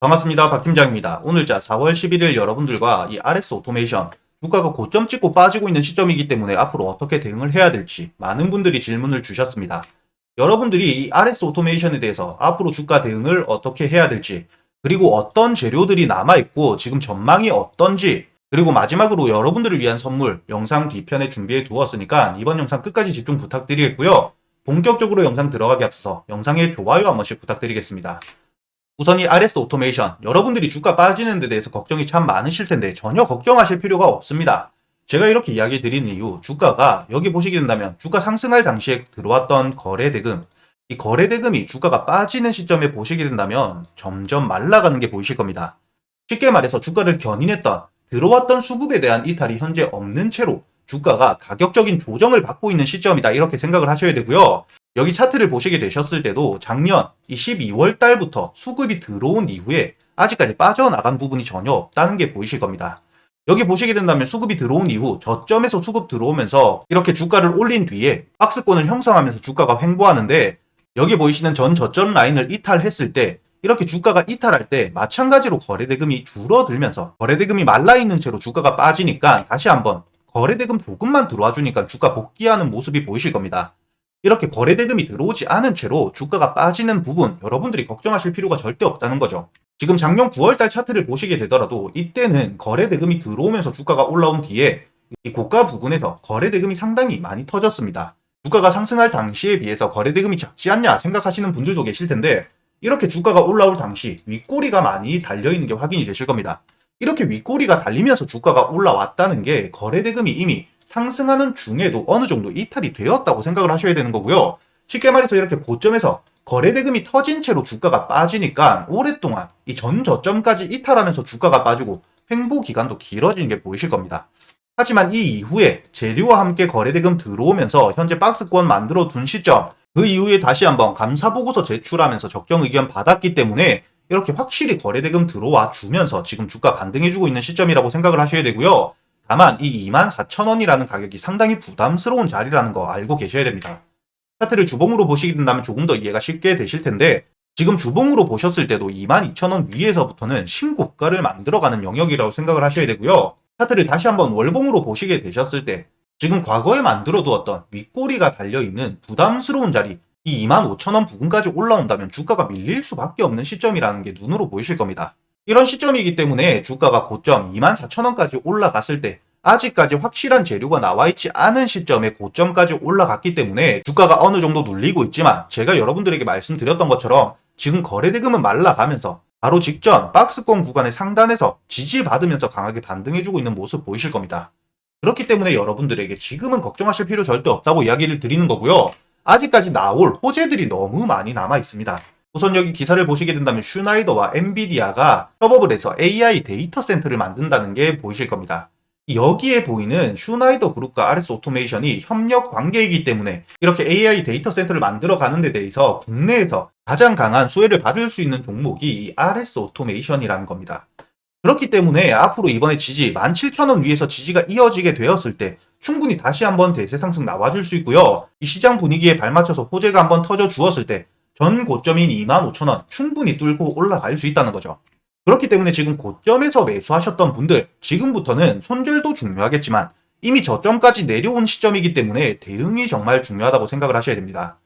반갑습니다. 박 팀장입니다. 오늘자 4월 11일 여러분들과 이 RS 오토메이션 주가가 고점 찍고 빠지고 있는 시점이기 때문에 앞으로 어떻게 대응을 해야 될지 많은 분들이 질문을 주셨습니다. 여러분들이 이 RS 오토메이션에 대해서 앞으로 주가 대응을 어떻게 해야 될지 그리고 어떤 재료들이 남아있고 지금 전망이 어떤지 그리고 마지막으로 여러분들을 위한 선물 영상 뒤편에 준비해 두었으니까 이번 영상 끝까지 집중 부탁드리겠고요. 본격적으로 영상 들어가기 앞서서 영상에 좋아요 한 번씩 부탁드리겠습니다. 우선 이 RS 오토메이션 여러분들이 주가 빠지는 데 대해서 걱정이 참 많으실 텐데 전혀 걱정하실 필요가 없습니다. 제가 이렇게 이야기 드리는 이유 주가가 여기 보시게 된다면 주가 상승할 당시에 들어왔던 거래 대금 이 거래 대금이 주가가 빠지는 시점에 보시게 된다면 점점 말라가는 게 보이실 겁니다. 쉽게 말해서 주가를 견인했던 들어왔던 수급에 대한 이탈이 현재 없는 채로 주가가 가격적인 조정을 받고 있는 시점이다 이렇게 생각을 하셔야 되고요. 여기 차트를 보시게 되셨을 때도 작년 이 12월 달부터 수급이 들어온 이후에 아직까지 빠져나간 부분이 전혀 없다는 게 보이실 겁니다. 여기 보시게 된다면 수급이 들어온 이후 저점에서 수급 들어오면서 이렇게 주가를 올린 뒤에 박스권을 형성하면서 주가가 횡보하는데 여기 보이시는 전 저점 라인을 이탈했을 때 이렇게 주가가 이탈할 때 마찬가지로 거래대금이 줄어들면서 거래대금이 말라있는 채로 주가가 빠지니까 다시 한번 거래대금 조금만 들어와 주니까 주가 복귀하는 모습이 보이실 겁니다. 이렇게 거래 대금이 들어오지 않은 채로 주가가 빠지는 부분 여러분들이 걱정하실 필요가 절대 없다는 거죠. 지금 작년 9월달 차트를 보시게 되더라도 이때는 거래 대금이 들어오면서 주가가 올라온 뒤에 이 고가 부근에서 거래 대금이 상당히 많이 터졌습니다. 주가가 상승할 당시에 비해서 거래 대금이 작지 않냐 생각하시는 분들도 계실 텐데 이렇게 주가가 올라올 당시 윗꼬리가 많이 달려있는 게 확인이 되실 겁니다. 이렇게 윗꼬리가 달리면서 주가가 올라왔다는 게 거래 대금이 이미 상승하는 중에도 어느 정도 이탈이 되었다고 생각을 하셔야 되는 거고요. 쉽게 말해서 이렇게 고점에서 거래 대금이 터진 채로 주가가 빠지니까 오랫동안 이 전 저점까지 이탈하면서 주가가 빠지고 횡보 기간도 길어지는 게 보이실 겁니다. 하지만 이 이후에 재료와 함께 거래 대금 들어오면서 현재 박스권 만들어 둔 시점 그 이후에 다시 한번 감사 보고서 제출하면서 적정 의견 받았기 때문에 이렇게 확실히 거래 대금 들어와 주면서 지금 주가 반등해 주고 있는 시점이라고 생각을 하셔야 되고요. 다만 이 24,000원이라는 가격이 상당히 부담스러운 자리라는 거 알고 계셔야 됩니다. 차트를 주봉으로 보시게 된다면 조금 더 이해가 쉽게 되실 텐데 지금 주봉으로 보셨을 때도 22,000원 위에서부터는 신고가를 만들어가는 영역이라고 생각을 하셔야 되고요. 차트를 다시 한번 월봉으로 보시게 되셨을 때 지금 과거에 만들어 두었던 윗꼬리가 달려있는 부담스러운 자리 이 25,000원 부근까지 올라온다면 주가가 밀릴 수밖에 없는 시점이라는 게 눈으로 보이실 겁니다. 이런 시점이기 때문에 주가가 고점 24,000원까지 올라갔을 때 아직까지 확실한 재료가 나와 있지 않은 시점에 고점까지 올라갔기 때문에 주가가 어느 정도 눌리고 있지만 제가 여러분들에게 말씀드렸던 것처럼 지금 거래대금은 말라가면서 바로 직전 박스권 구간의 상단에서 지지받으면서 강하게 반등해주고 있는 모습 보이실 겁니다. 그렇기 때문에 여러분들에게 지금은 걱정하실 필요 절대 없다고 이야기를 드리는 거고요. 아직까지 나올 호재들이 너무 많이 남아 있습니다. 우선 여기 기사를 보시게 된다면 슈나이더와 엔비디아가 협업을 해서 AI 데이터 센터를 만든다는 게 보이실 겁니다. 여기에 보이는 슈나이더 그룹과 RS 오토메이션이 협력 관계이기 때문에 이렇게 AI 데이터 센터를 만들어 가는 데 대해서 국내에서 가장 강한 수혜를 받을 수 있는 종목이 이 RS 오토메이션이라는 겁니다. 그렇기 때문에 앞으로 이번에 지지 17,000원 위에서 지지가 이어지게 되었을 때 충분히 다시 한번 대세 상승 나와줄 수 있고요. 이 시장 분위기에 발맞춰서 호재가 한번 터져 주었을 때 전 고점인 25,000원 충분히 뚫고 올라갈 수 있다는 거죠. 그렇기 때문에 지금 고점에서 매수하셨던 분들 지금부터는 손절도 중요하겠지만 이미 저점까지 내려온 시점이기 때문에 대응이 정말 중요하다고 생각을 하셔야 됩니다.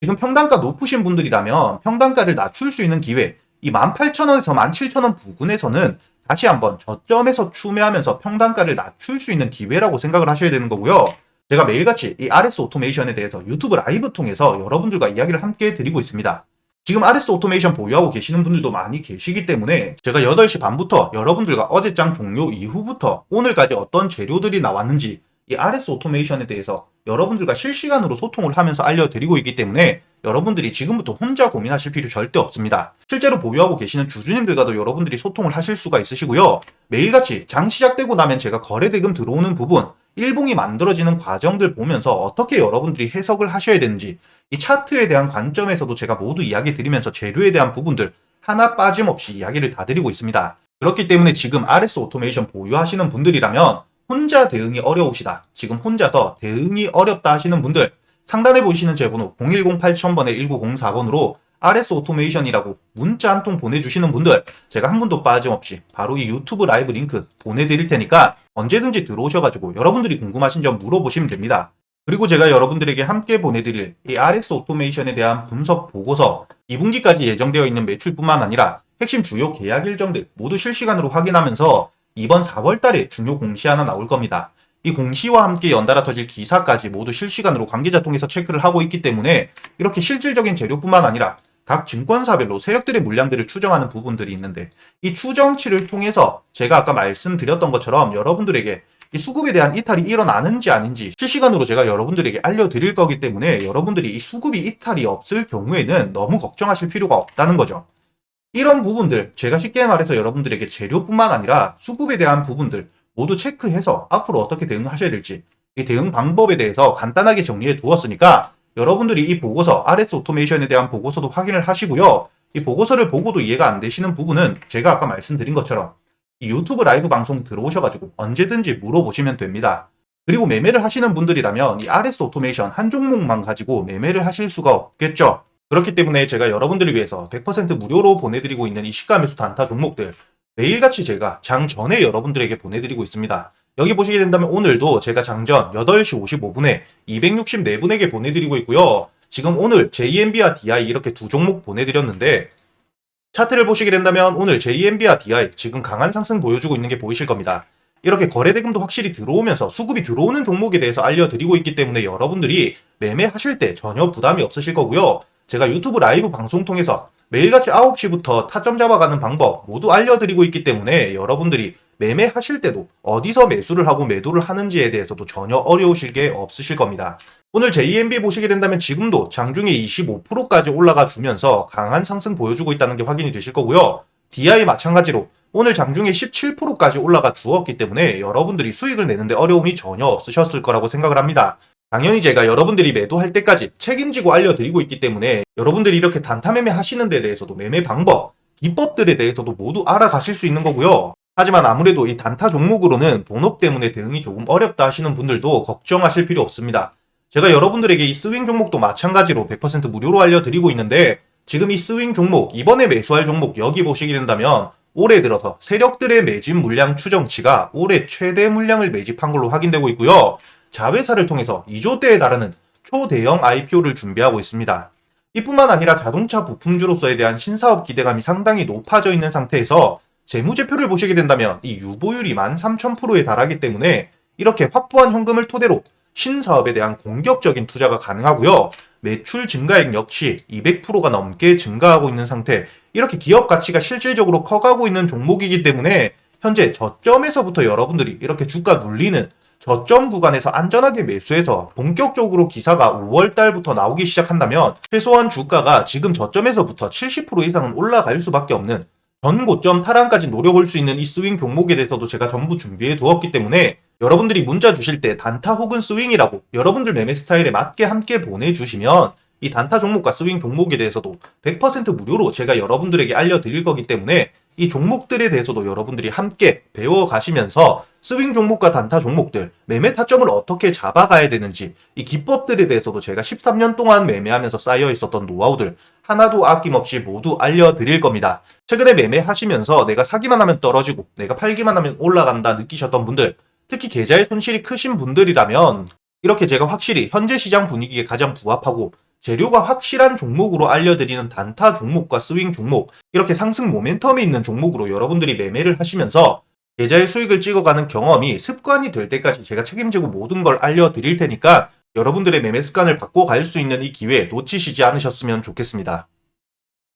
지금 평단가 높으신 분들이라면 평단가를 낮출 수 있는 기회 이 18,000원에서 17,000원 부근에서는 다시 한번 저점에서 추매하면서 평단가를 낮출 수 있는 기회라고 생각을 하셔야 되는 거고요. 제가 매일같이 이 RS 오토메이션에 대해서 유튜브 라이브 통해서 여러분들과 이야기를 함께 드리고 있습니다. 지금 RS 오토메이션 보유하고 계시는 분들도 많이 계시기 때문에 제가 8시 반부터 여러분들과 어제장 종료 이후부터 오늘까지 어떤 재료들이 나왔는지 이 RS 오토메이션에 대해서 여러분들과 실시간으로 소통을 하면서 알려드리고 있기 때문에 여러분들이 지금부터 혼자 고민하실 필요 절대 없습니다. 실제로 보유하고 계시는 주주님들과도 여러분들이 소통을 하실 수가 있으시고요. 매일같이 장 시작되고 나면 제가 거래대금 들어오는 부분, 일봉이 만들어지는 과정들 보면서 어떻게 여러분들이 해석을 하셔야 되는지 이 차트에 대한 관점에서도 제가 모두 이야기 드리면서 재료에 대한 부분들 하나 빠짐없이 이야기를 다 드리고 있습니다. 그렇기 때문에 지금 RS 오토메이션 보유하시는 분들이라면 혼자 대응이 어려우시다. 지금 혼자서 대응이 어렵다 하시는 분들 상단에 보이시는 제 번호 010-8000번에 1904번으로 RS 오토메이션이라고 문자 한 통 보내주시는 분들 제가 한 분도 빠짐없이 바로 이 유튜브 라이브 링크 보내드릴 테니까 언제든지 들어오셔가지고 여러분들이 궁금하신 점 물어보시면 됩니다. 그리고 제가 여러분들에게 함께 보내드릴 이 RS 오토메이션에 대한 분석 보고서 2분기까지 예정되어 있는 매출뿐만 아니라 핵심 주요 계약 일정들 모두 실시간으로 확인하면서 이번 4월 달에 중요 공시 하나 나올 겁니다. 이 공시와 함께 연달아 터질 기사까지 모두 실시간으로 관계자 통해서 체크를 하고 있기 때문에 이렇게 실질적인 재료뿐만 아니라 각 증권사별로 세력들의 물량들을 추정하는 부분들이 있는데 이 추정치를 통해서 제가 아까 말씀드렸던 것처럼 여러분들에게 이 수급에 대한 이탈이 일어나는지 아닌지 실시간으로 제가 여러분들에게 알려드릴 거기 때문에 여러분들이 이 수급이 이탈이 없을 경우에는 너무 걱정하실 필요가 없다는 거죠. 이런 부분들 제가 쉽게 말해서 여러분들에게 재료뿐만 아니라 수급에 대한 부분들 모두 체크해서 앞으로 어떻게 대응하셔야 될지 이 대응 방법에 대해서 간단하게 정리해 두었으니까 여러분들이 이 보고서 RS 오토메이션에 대한 보고서도 확인을 하시고요. 이 보고서를 보고도 이해가 안 되시는 부분은 제가 아까 말씀드린 것처럼 이 유튜브 라이브 방송 들어오셔가지고 언제든지 물어보시면 됩니다. 그리고 매매를 하시는 분들이라면 이 RS 오토메이션 한 종목만 가지고 매매를 하실 수가 없겠죠. 그렇기 때문에 제가 여러분들을 위해서 100% 무료로 보내드리고 있는 이 시가 매수 단타 종목들 매일같이 제가 장 전에 여러분들에게 보내드리고 있습니다. 여기 보시게 된다면 오늘도 제가 장전 8시 55분에 264분에게 보내드리고 있고요. 지금 오늘 JMB와 DI 이렇게 두 종목 보내드렸는데 차트를 보시게 된다면 오늘 JMB와 DI 지금 강한 상승 보여주고 있는 게 보이실 겁니다. 이렇게 거래대금도 확실히 들어오면서 수급이 들어오는 종목에 대해서 알려드리고 있기 때문에 여러분들이 매매하실 때 전혀 부담이 없으실 거고요. 제가 유튜브 라이브 방송 통해서 매일같이 9시부터 타점 잡아가는 방법 모두 알려드리고 있기 때문에 여러분들이 매매하실 때도 어디서 매수를 하고 매도를 하는지에 대해서도 전혀 어려우실 게 없으실 겁니다. 오늘 JMB 보시게 된다면 지금도 장중에 25%까지 올라가 주면서 강한 상승 보여주고 있다는 게 확인이 되실 거고요. DI 마찬가지로 오늘 장중에 17%까지 올라가 주었기 때문에 여러분들이 수익을 내는데 어려움이 전혀 없으셨을 거라고 생각을 합니다. 당연히 제가 여러분들이 매도할 때까지 책임지고 알려드리고 있기 때문에 여러분들이 이렇게 단타 매매 하시는 데 대해서도 매매 방법, 기법들에 대해서도 모두 알아가실 수 있는 거고요. 하지만 아무래도 이 단타 종목으로는 본업 때문에 대응이 조금 어렵다 하시는 분들도 걱정하실 필요 없습니다. 제가 여러분들에게 이 스윙 종목도 마찬가지로 100% 무료로 알려드리고 있는데 지금 이 스윙 종목, 이번에 매수할 종목 여기 보시게 된다면 올해 들어서 세력들의 매집 물량 추정치가 올해 최대 물량을 매집한 걸로 확인되고 있고요. 자회사를 통해서 2조대에 달하는 초대형 IPO를 준비하고 있습니다. 이뿐만 아니라 자동차 부품주로서에 대한 신사업 기대감이 상당히 높아져 있는 상태에서 재무제표를 보시게 된다면 이 유보율이 13,000%에 달하기 때문에 이렇게 확보한 현금을 토대로 신사업에 대한 공격적인 투자가 가능하고요. 매출 증가액 역시 200%가 넘게 증가하고 있는 상태. 이렇게 기업 가치가 실질적으로 커가고 있는 종목이기 때문에 현재 저점에서부터 여러분들이 이렇게 주가 눌리는 저점 구간에서 안전하게 매수해서 본격적으로 기사가 5월 달부터 나오기 시작한다면 최소한 주가가 지금 저점에서부터 70% 이상은 올라갈 수밖에 없는 전 고점 탈환까지 노려볼 수 있는 이 스윙 종목에 대해서도 제가 전부 준비해 두었기 때문에 여러분들이 문자 주실 때 단타 혹은 스윙이라고 여러분들 매매 스타일에 맞게 함께 보내주시면 이 단타 종목과 스윙 종목에 대해서도 100% 무료로 제가 여러분들에게 알려드릴 거기 때문에 이 종목들에 대해서도 여러분들이 함께 배워가시면서 스윙 종목과 단타 종목들, 매매 타점을 어떻게 잡아가야 되는지, 이 기법들에 대해서도 제가 13년 동안 매매하면서 쌓여 있었던 노하우들 하나도 아낌없이 모두 알려드릴 겁니다. 최근에 매매하시면서 내가 사기만 하면 떨어지고, 내가 팔기만 하면 올라간다 느끼셨던 분들, 특히 계좌의 손실이 크신 분들이라면, 이렇게 제가 확실히 현재 시장 분위기에 가장 부합하고, 재료가 확실한 종목으로 알려드리는 단타 종목과 스윙 종목, 이렇게 상승 모멘텀이 있는 종목으로 여러분들이 매매를 하시면서 계좌의 수익을 찍어가는 경험이 습관이 될 때까지 제가 책임지고 모든 걸 알려드릴 테니까 여러분들의 매매 습관을 바꿔갈 수 있는 이 기회 놓치시지 않으셨으면 좋겠습니다.